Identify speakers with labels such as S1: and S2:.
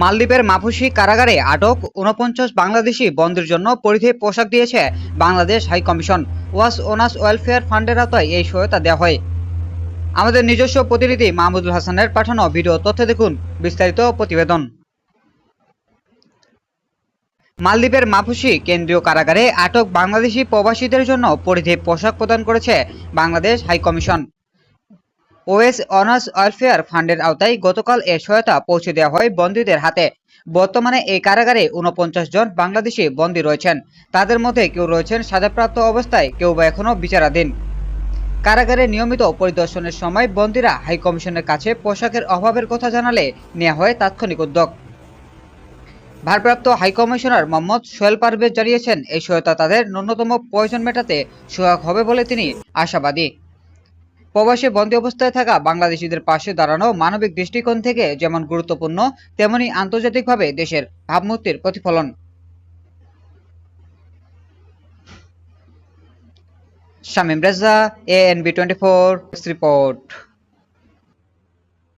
S1: মালদ্বীপের মাফুসি কারাগারে আটক উনপঞ্চাশ বাংলাদেশি বন্দির জন্য পরিধেয় পোশাক দিয়েছে বাংলাদেশ হাই কমিশন। ওয়াস ওনাস ওয়েলফেয়ার ফান্ডের আওতায় এই সহায়তা দেওয়া হয়। আমাদের নিজস্ব প্রতিনিধি মাহমুদুল হাসানের পাঠানো ভিডিও তথ্য দেখুন, বিস্তারিত প্রতিবেদন। মালদ্বীপের মাফুসি কেন্দ্রীয় কারাগারে আটক বাংলাদেশি প্রবাসীদের জন্য পরিধেয় পোশাক প্রদান করেছে Bangladesh high commission. OS honours welfare ফান্ডের আওতায় গতকাল এ সহায়তা পৌঁছে দেওয়া হয় বন্দীদের হাতে। বর্তমানে এই কারাগারে উনপঞ্চাশ জন বাংলাদেশি বন্দী রয়েছেন। তাদের মধ্যে কেউ রয়েছেন সাজাপ্রাপ্ত অবস্থায়, কেউ বা এখনও বিচারাধীন। কারাগারে নিয়মিত পরিদর্শনের সময় বন্দীরা হাইকমিশনের কাছে পোশাকের অভাবের কথা জানালে নেওয়া হয় তাৎক্ষণিক উদ্যোগ। ভারপ্রাপ্ত হাই কমিশনার মোহাম্মদ সোহেল পারভেজ জানিয়েছেন এই সহায়তা তাদের ন্যূনতম প্রয়োজন মেটাতে সহায়ক হবে বলে তিনি আশাবাদী। প্রবাসী বন্দী অবস্থায় থাকা বাংলাদেশিদের পাশে দাঁড়ানো মানবিক দৃষ্টিকোণ থেকে যেমন গুরুত্বপূর্ণ, তেমনি আন্তর্জাতিকভাবে দেশের ভাবমূর্তির প্রতিফলন। Shamim Reza ANB twenty four report